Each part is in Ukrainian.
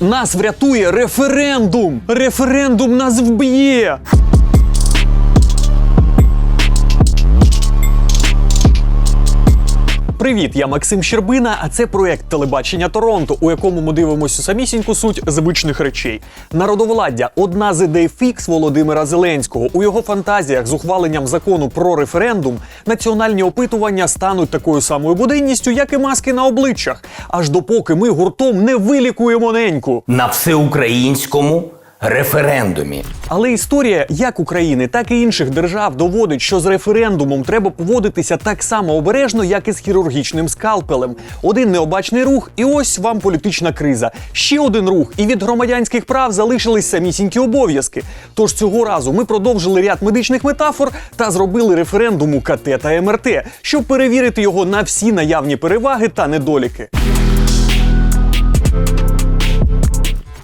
Нас врятує референдум! Референдум нас вб'є! Привіт, я Максим Щербина, а це проект телебачення Торонто, у якому ми дивимося самісіньку суть звичних речей. Народовладдя одна з ідей фікс Володимира Зеленського. У його фантазіях з ухваленням закону про референдум національні опитування стануть такою самою буденністю, як і маски на обличчях. Аж допоки ми гуртом не вилікуємо неньку. на всеукраїнському референдумі. Але історія як України, так і інших держав доводить, що з референдумом треба поводитися так само обережно, як і з хірургічним скалпелем. Один необачний рух, і ось вам політична криза. Ще один рух, і від громадянських прав залишились самісінькі обов'язки. Тож цього разу ми продовжили ряд медичних метафор та зробили референдум у КТ та МРТ, щоб перевірити його на всі наявні переваги та недоліки.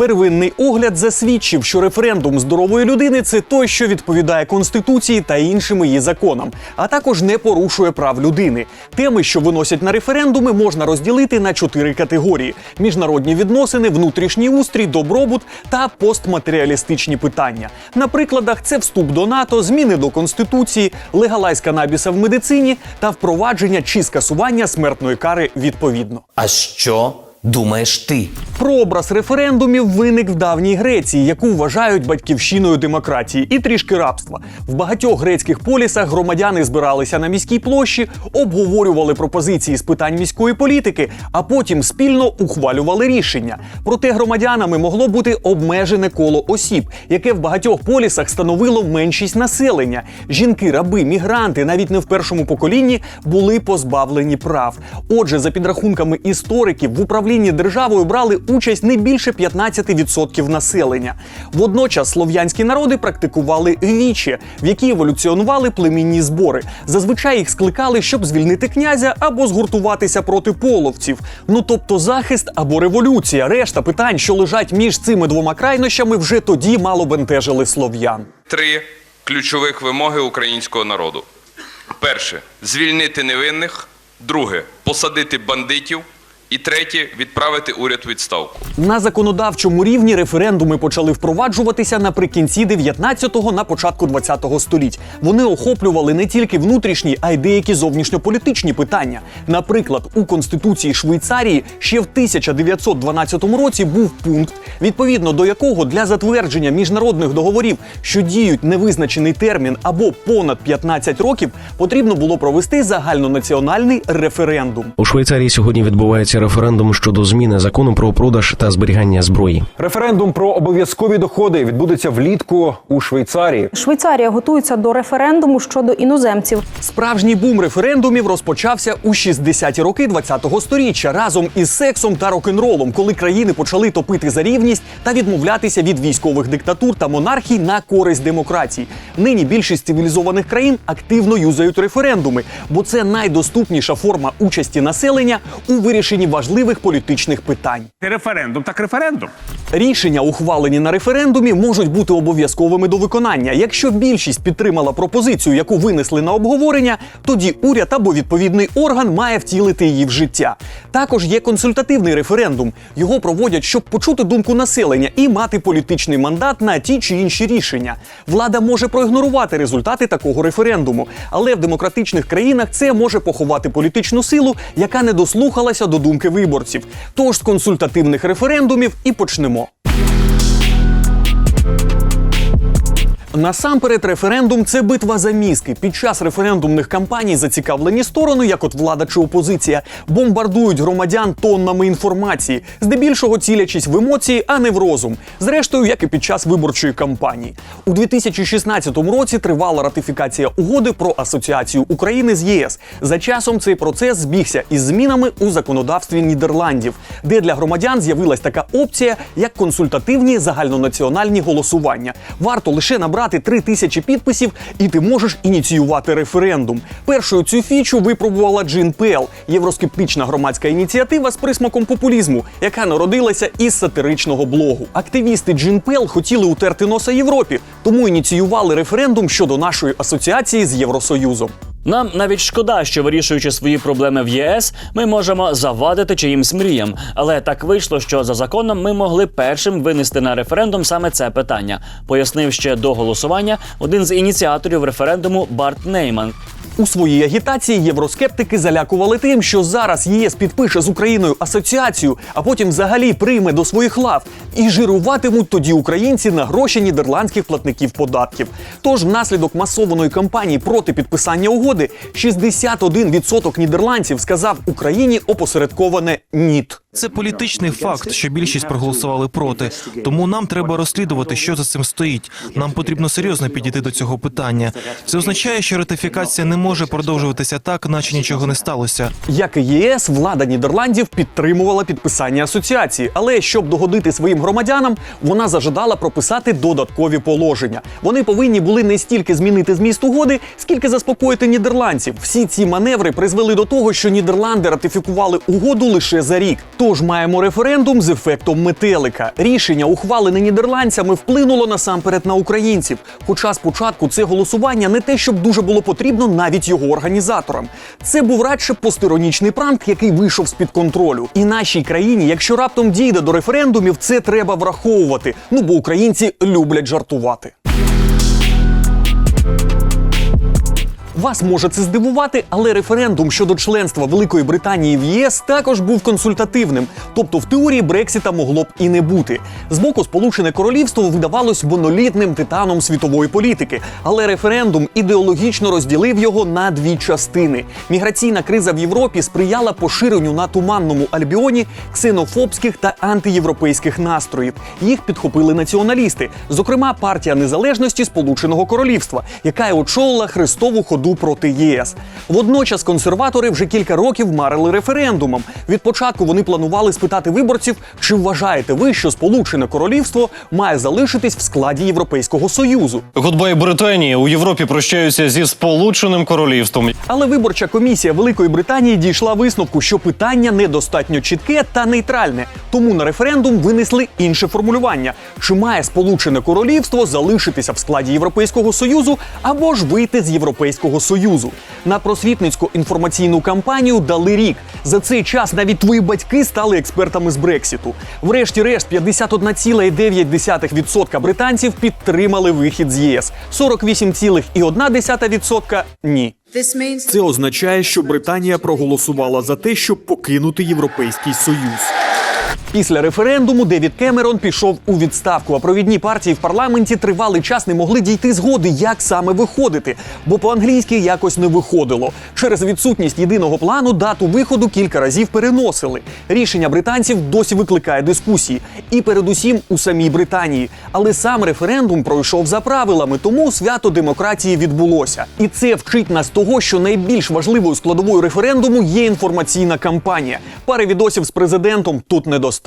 Первинний огляд засвідчив, що референдум здорової людини це той, що відповідає конституції та іншим її законам, а також не порушує прав людини. Теми, що виносять на референдуми, можна розділити на чотири категорії: міжнародні відносини, внутрішній устрій, добробут та постматеріалістичні питання. На прикладах це вступ до НАТО, зміни до конституції, легалайз канабіса в медицині та впровадження чи скасування смертної кари відповідно. А що думаєш ти? Прообраз референдумів виник в давній Греції, яку вважають батьківщиною демократії, і трішки рабства. В багатьох грецьких полісах громадяни збиралися на міській площі, обговорювали пропозиції з питань міської політики, а потім спільно ухвалювали рішення. Проте громадянами могло бути обмежене коло осіб, яке в багатьох полісах становило меншість населення. Жінки, раби, мігранти, навіть не в першому поколінні, були позбавлені прав. Отже, за підрахунками істориків, в управлінні державою брали участь не більше 15% населення. Водночас слов'янські народи практикували віче, в які еволюціонували племінні збори. Зазвичай їх скликали, щоб звільнити князя або згуртуватися проти половців. Ну тобто захист або революція. Решта питань, що лежать між цими двома крайнощами, вже тоді мало бентежили слов'ян. Три ключових вимоги українського народу: перше звільнити невинних, друге посадити бандитів, і третє відправити уряд у відставку. На законодавчому рівні референдуми почали впроваджуватися наприкінці 19-го, на початку 20-го століть. Вони охоплювали не тільки внутрішні, а й деякі зовнішньополітичні питання. Наприклад, у конституції Швейцарії ще в 1912 році був пункт, відповідно до якого для затвердження міжнародних договорів, що діють невизначений термін або понад 15 років, потрібно було провести загальнонаціональний референдум. У Швейцарії сьогодні відбувається референдум щодо зміни закону про продаж та зберігання зброї. Референдум про обов'язкові доходи відбудеться влітку у Швейцарії. Швейцарія готується до референдуму щодо іноземців. Справжній бум референдумів розпочався у 60-ті роки 20-го сторіччя разом із сексом та рок-н-ролом, коли країни почали топити за рівність та відмовлятися від військових диктатур та монархій на користь демократії. Нині більшість цивілізованих країн активно юзають референдуми, бо це найдоступніша форма участі населення у вирішенні важливих політичних питань. Референдум так референдум. Рішення, ухвалені на референдумі, можуть бути обов'язковими до виконання. Якщо більшість підтримала пропозицію, яку винесли на обговорення, тоді уряд або відповідний орган має втілити її в життя. Також є консультативний референдум. Його проводять, щоб почути думку населення і мати політичний мандат на ті чи інші рішення. Влада може проігнорувати результати такого референдуму, але в демократичних країнах це може поховати політичну силу, яка не дослухалася до думки виборців. Тож з консультативних референдумів і почнемо. Насамперед, референдум це битва за мізки. Під час референдумних кампаній зацікавлені сторони, як от влада чи опозиція, бомбардують громадян тоннами інформації, здебільшого цілячись в емоції, а не в розум. Зрештою, як і під час виборчої кампанії. У 2016 році тривала ратифікація угоди про асоціацію України з ЄС. За часом цей процес збігся із змінами у законодавстві Нідерландів, де для громадян з'явилась така опція, як консультативні загальнонаціональні голосування. Варто лише набрати 3 тисячі підписів, і ти можеш ініціювати референдум. Першою цю фічу випробувала Джин Пел, євроскептична громадська ініціатива з присмаком популізму, яка народилася із сатиричного блогу. Активісти Джин Пел хотіли утерти носа Європі, тому ініціювали референдум щодо нашої асоціації з Євросоюзом. Нам навіть шкода, що вирішуючи свої проблеми в ЄС, ми можемо завадити чиїмсь мріям. Але так вийшло, що за законом ми могли першим винести на референдум саме це питання, пояснив ще до голосування один з ініціаторів референдуму Барт Нейман. У своїй агітації євроскептики залякували тим, що зараз ЄС підпише з Україною асоціацію, а потім взагалі прийме до своїх лав. І жируватимуть тоді українці на гроші нідерландських платників податків. Тож, внаслідок масованої кампанії проти підписання угоди, 61% нідерландців сказав Україні опосередковане ніт. Це політичний факт, що більшість проголосували проти. Тому нам треба розслідувати, що за цим стоїть. Нам потрібно серйозно підійти до цього питання. Це означає, що ратифікація не може продовжуватися так, наче нічого не сталося. Як і ЄС, влада Нідерландів підтримувала підписання асоціації, але щоб догодити своїм громадянам, вона зажадала прописати додаткові положення. Вони повинні були не стільки змінити зміст угоди, скільки заспокоїти нідерландців. Всі ці маневри призвели до того, що Нідерланди ратифікували угоду лише за рік. Тож маємо референдум з ефектом метелика. Рішення, ухвалене нідерландцями, вплинуло насамперед на українців. Хоча спочатку це голосування не те, щоб дуже було потрібно навіть його організаторам. Це був радше постиронічний пранк, який вийшов з під контролю. І нашій країні, якщо раптом дійде до референдумів, це треба враховувати. Ну бо українці люблять жартувати. Вас може це здивувати, але референдум щодо членства Великої Британії в ЄС також був консультативним. Тобто, в теорії Брексіта могло б і не бути. З боку Сполучене Королівство видавалось монолітним титаном світової політики, але референдум ідеологічно розділив його на дві частини. Міграційна криза в Європі сприяла поширенню на туманному альбіоні ксенофобських та антиєвропейських настроїв. Їх підхопили націоналісти, зокрема партія незалежності Сполученого Королівства, яка й очолила хрестову ходу проти ЄС. Водночас консерватори вже кілька років марили референдумом. Від початку вони планували спитати виборців, чи вважаєте ви, що Сполучене Королівство має залишитись в складі Європейського союзу. Гудбай Британії у Європі прощаються зі Сполученим Королівством. Але виборча комісія Великої Британії дійшла висновку, що питання недостатньо чітке та нейтральне. Тому на референдум винесли інше формулювання: чи має Сполучене Королівство залишитися в складі Європейського союзу або ж вийти з Європейського союзу. На просвітницьку інформаційну кампанію дали рік. За цей час навіть твої батьки стали експертами з Брексіту. Врешті-решт, 51,9% британців підтримали вихід з ЄС, 48,1% – ні. Це означає, що Британія проголосувала за те, щоб покинути Європейський Союз. Після референдуму Девід Кемерон пішов у відставку. А провідні партії в парламенті тривалий час не могли дійти згоди, як саме виходити, бо по-англійськи якось не виходило. Через відсутність єдиного плану дату виходу кілька разів переносили. Рішення британців досі викликає дискусії, і передусім у самій Британії. Але сам референдум пройшов за правилами, тому свято демократії відбулося. І це вчить нас того, що найбільш важливою складовою референдуму є інформаційна кампанія. Пари відосів з президентом тут недостатньо.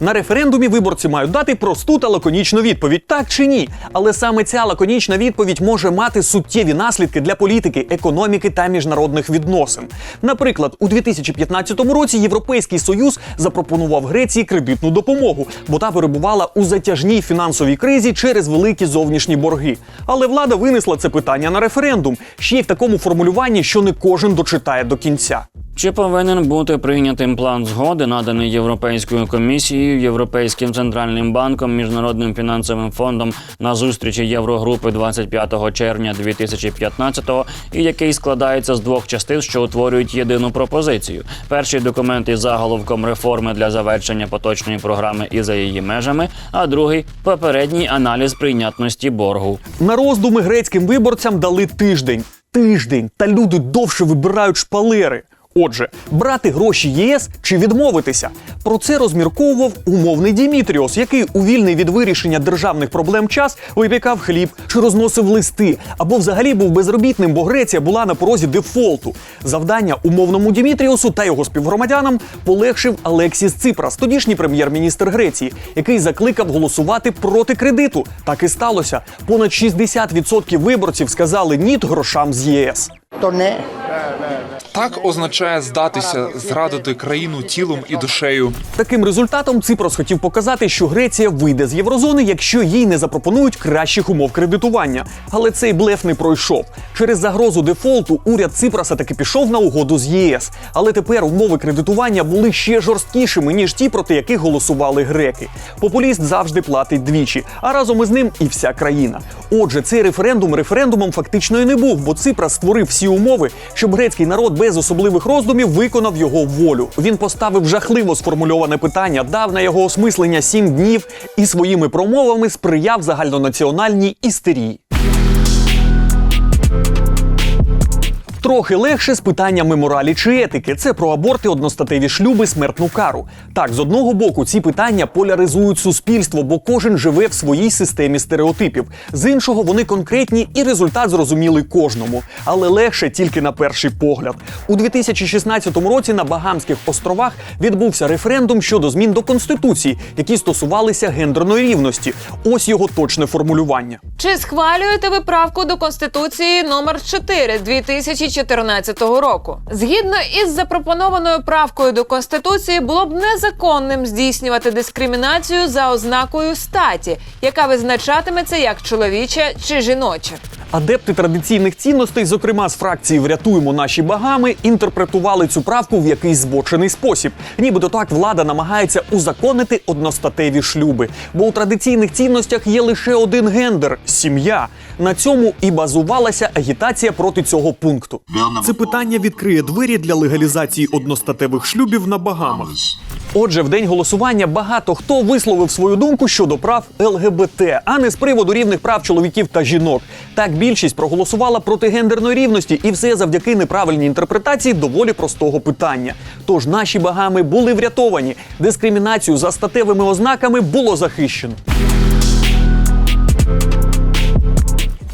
На референдумі виборці мають дати просту та лаконічну відповідь, так чи ні. Але саме ця лаконічна відповідь може мати суттєві наслідки для політики, економіки та міжнародних відносин. Наприклад, у 2015 році Європейський Союз запропонував Греції кредитну допомогу, бо та перебувала у затяжній фінансовій кризі через великі зовнішні борги. Але влада винесла це питання на референдум, ще й в такому формулюванні, що не кожен дочитає до кінця. Чи повинен бути прийнятим план згоди, наданий Європейською комісією, Європейським центральним банком, Міжнародним фінансовим фондом на зустрічі Єврогрупи 25 червня 2015-го, і який складається з двох частин, що утворюють єдину пропозицію. Перший документ із заголовком реформи для завершення поточної програми і за її межами, а другий попередній аналіз прийнятності боргу. На роздуми грецьким виборцям дали тиждень. Тиждень, та люди довше вибирають шпалери. Отже, брати гроші ЄС чи відмовитися. Про це розмірковував умовний Дімітріос, який у вільний від вирішення державних проблем час випікав хліб чи розносив листи, або взагалі був безробітним, бо Греція була на порозі дефолту. Завдання умовному Дімітріосу та його співгромадянам полегшив Алексіс Ципрас, тодішній прем'єр-міністр Греції, який закликав голосувати проти кредиту. Так і сталося. Понад 60% виборців сказали ні грошам з ЄС. Так означає здатися, зрадити країну тілом і душею. Таким результатом Ципрос хотів показати, що Греція вийде з єврозони, якщо їй не запропонують кращих умов кредитування. Але цей блеф не пройшов. Через загрозу дефолту уряд Ципроса таки пішов на угоду з ЄС. Але тепер умови кредитування були ще жорсткішими ніж ті, проти яких голосували греки. Популіст завжди платить двічі, а разом із ним і вся країна. Отже, цей референдум референдумом фактично і не був, бо Ципрас створив всі умови, щоб грецький народ без особливих роздумів виконав його волю. Він поставив жахливо сформульоване питання, дав на його осмислення сім днів і своїми промовами сприяв загальнонаціональній істерії. Трохи легше з питаннями моралі чи етики. Це про аборти, одностатеві шлюби, смертну кару. Так, з одного боку, ці питання поляризують суспільство, бо кожен живе в своїй системі стереотипів. З іншого, вони конкретні і результат зрозумілий кожному. Але легше тільки на перший погляд. У 2016 році на Багамських островах відбувся референдум щодо змін до конституції, які стосувалися гендерної рівності. Ось його точне формулювання. Чи схвалюєте ви правку до Конституції номер 4 2014 року? Згідно із запропонованою правкою до Конституції, було б незаконним здійснювати дискримінацію за ознакою статі, яка визначатиметься як чоловіча чи жіноча. Адепти традиційних цінностей, зокрема з фракції Врятуємо наші багами, інтерпретували цю правку в якийсь збочений спосіб. Нібито так влада намагається узаконити одностатеві шлюби. Бо у традиційних цінностях є лише один гендер сім'я. На цьому і базувалася агітація проти цього пункту. Це питання відкриє двері для легалізації одностатевих шлюбів на Багамах. Отже, в день голосування багато хто висловив свою думку щодо прав ЛГБТ, а не з приводу рівних прав чоловіків та жінок. Так більшість проголосувала проти гендерної рівності, і все завдяки неправильній інтерпретації доволі простого питання. Тож наші багами були врятовані. Дискримінацію за статевими ознаками було захищено.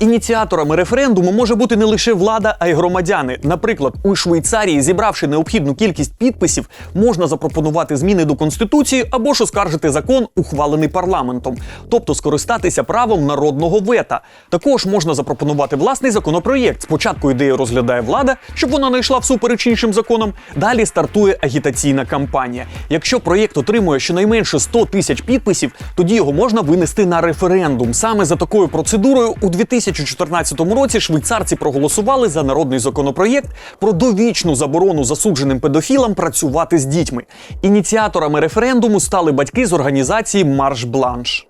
Ініціаторами референдуму може бути не лише влада, а й громадяни. Наприклад, у Швейцарії, зібравши необхідну кількість підписів, можна запропонувати зміни до конституції або ж оскаржити закон, ухвалений парламентом, тобто скористатися правом народного вета. Також можна запропонувати власний законопроєкт. Спочатку ідею розглядає влада, щоб вона не йшла всупереч іншим законам. Далі стартує агітаційна кампанія. Якщо проєкт отримує щонайменше 100 тисяч підписів, тоді його можна винести на референдум. Саме за такою процедурою у 2014 році швейцарці проголосували за народний законопроєкт про довічну заборону засудженим педофілам працювати з дітьми. Ініціаторами референдуму стали батьки з організації Марш Бланш.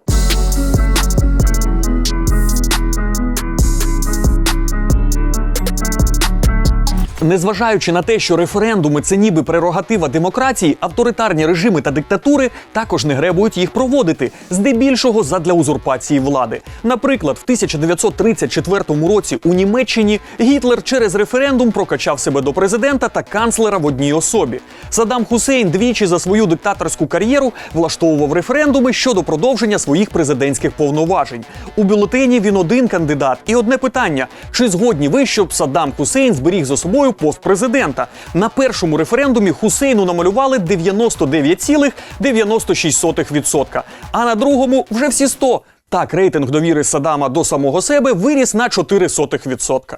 Незважаючи на те, що референдуми це ніби прерогатива демократії, авторитарні режими та диктатури також не гребують їх проводити, здебільшого задля узурпації влади. Наприклад, в 1934 році у Німеччині Гітлер через референдум прокачав себе до президента та канцлера в одній особі. Саддам Хусейн двічі за свою диктаторську кар'єру влаштовував референдуми щодо продовження своїх президентських повноважень. У бюлетені він один кандидат і одне питання: чи згодні ви, щоб Саддам Хусейн зберіг за собою пост президента? На першому референдумі Хусейну намалювали 99,96%, а на другому вже всі 100%. Так, рейтинг довіри Саддама до самого себе виріс на 0,04%.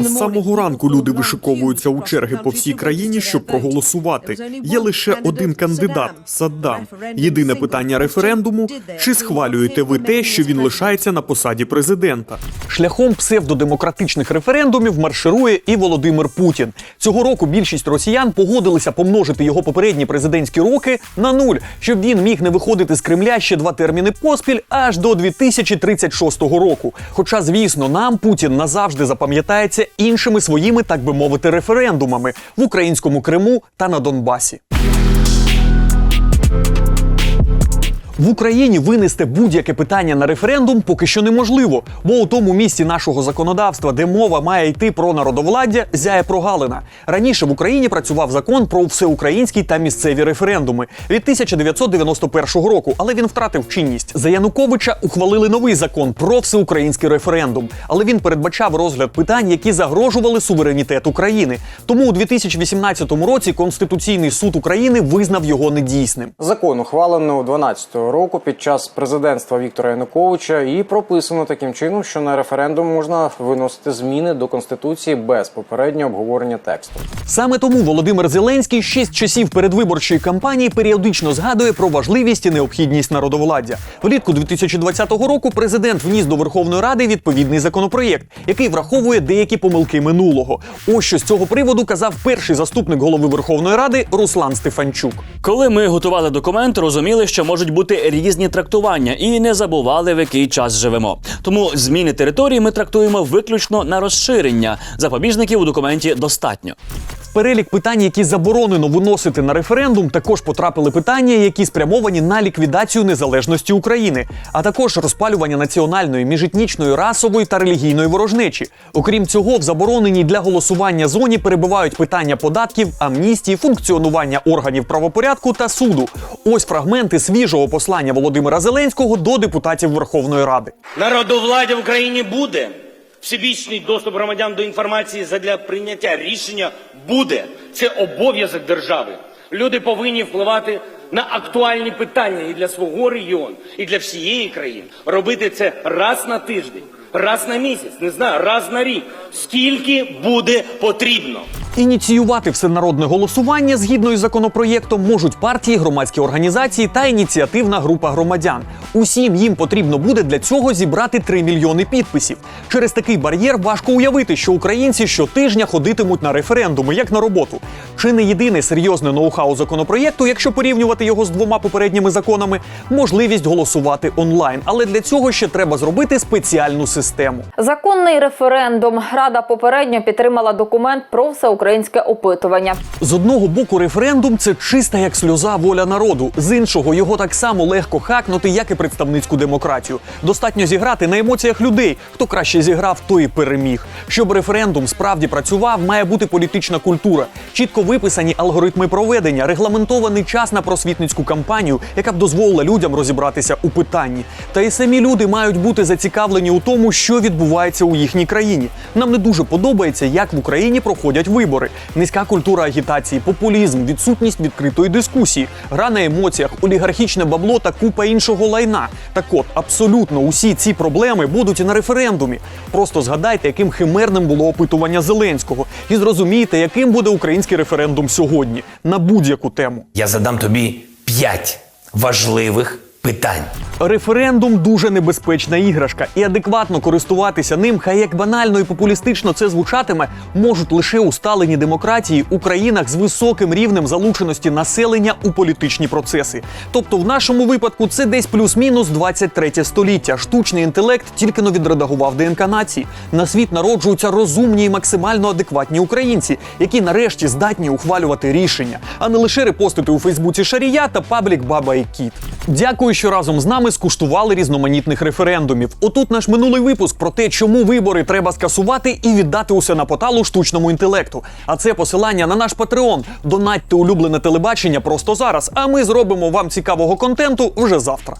З самого ранку люди вишиковуються у черги по всій країні, щоб проголосувати. Є лише один кандидат Саддам. Єдине питання референдуму: чи схвалюєте ви те, що він лишається на посаді президента? Шляхом псевдодемократичних референдумів марширує і Володимир Путін. Цього року більшість росіян погодилися помножити його попередні президентські роки на нуль, щоб він міг не виходити з Кремля ще два терміни поспіль аж до 2036 року. Хоча, звісно, нам Путін назавжди запам'ятається іншими своїми, так би мовити, референдумами в українському Криму та на Донбасі. В Україні винести будь-яке питання на референдум поки що неможливо, бо у тому місці нашого законодавства, де мова має йти про народовладдя, зяє прогалина. Раніше в Україні працював закон про всеукраїнські та місцеві референдуми від 1991 року, але він втратив чинність. За Януковича ухвалили новий закон про всеукраїнський референдум, але він передбачав розгляд питань, які загрожували суверенітету країни. Тому у 2018 році Конституційний суд України визнав його недійсним. Закон, ухвалений у 2012 року під час президентства Віктора Януковича і прописано таким чином, що на референдум можна виносити зміни до конституції без попереднього обговорення тексту. Саме тому Володимир Зеленський з часів передвиборчої кампанії періодично згадує про важливість і необхідність народовладдя. Влітку 2020 року президент вніс до Верховної Ради відповідний законопроєкт, який враховує деякі помилки минулого. Ось що з цього приводу казав перший заступник голови Верховної Ради Руслан Стефанчук. Коли ми готували документ, розуміли, що можуть бути різні трактування, і не забували, в який час живемо. Тому зміни території ми трактуємо виключно на розширення. Запобіжників у документі достатньо. Перелік питань, які заборонено виносити на референдум, також потрапили питання, які спрямовані на ліквідацію незалежності України, а також розпалювання національної, міжетнічної, расової та релігійної ворожнечі. Окрім цього, в забороненій для голосування зоні перебувають питання податків, амністії, функціонування органів правопорядку та суду. Ось фрагменти свіжого послання Володимира Зеленського до депутатів Верховної Ради. Народовладдя в Україні буде. Всебічний доступ громадян до інформації задля прийняття рішення буде. Це обов'язок держави. Люди повинні впливати на актуальні питання і для свого регіону, і для всієї країни. Робити це раз на тиждень, раз на місяць, не знаю, раз на рік. Скільки буде потрібно. Ініціювати всенародне голосування згідно із законопроєктом можуть партії, громадські організації та ініціативна група громадян. Усім їм потрібно буде для цього зібрати 3 мільйони підписів. Через такий бар'єр важко уявити, що українці щотижня ходитимуть на референдуми, як на роботу. Чи не єдине серйозне ноу-хау законопроєкту, якщо порівнювати його з двома попередніми законами, можливість голосувати онлайн. Але для цього ще треба зробити спеціальну систему. Законний референдум. Рада попередньо підтримала документ про всеукраїнське опитування. З одного боку, референдум це чиста як сльоза воля народу. З іншого, його так само легко хакнути, як і представницьку демократію. Достатньо зіграти на емоціях людей. Хто краще зіграв, той і переміг. Щоб референдум справді працював, має бути політична культура, чітко виписані алгоритми проведення, регламентований час на просвітницьку кампанію, яка б дозволила людям розібратися у питанні. Та й самі люди мають бути зацікавлені у тому, що відбувається у їхній країні. Нам не дуже подобається, як в Україні проходять вибори. Низька культура агітації, популізм, відсутність відкритої дискусії, гра на емоціях, олігархічне бабло та купа іншого лайна. Так от, абсолютно усі ці проблеми будуть на референдумі. Просто згадайте, яким химерним було опитування Зеленського, і зрозумієте, яким буде український референдум сьогодні на будь-яку тему. Я задам тобі п'ять важливих питань. Референдум дуже небезпечна іграшка, і адекватно користуватися ним, хай як банально і популістично це звучатиме, можуть лише усталені демократії у країнах з високим рівнем залученості населення у політичні процеси. Тобто, в нашому випадку це десь плюс-мінус 23 століття. Штучний інтелект тільки но відредагував ДНК нації. На світ народжуються розумні і максимально адекватні українці, які нарешті здатні ухвалювати рішення, а не лише репостити у Фейсбуці Шарія та паблік Баба і Кіт. Дякую, що разом з нами скуштували різноманітних референдумів. Отут наш минулий випуск про те, чому вибори треба скасувати і віддати усе на поталу штучному інтелекту. А це посилання на наш Патреон. Донатьте улюблене телебачення просто зараз. А ми зробимо вам цікавого контенту вже завтра.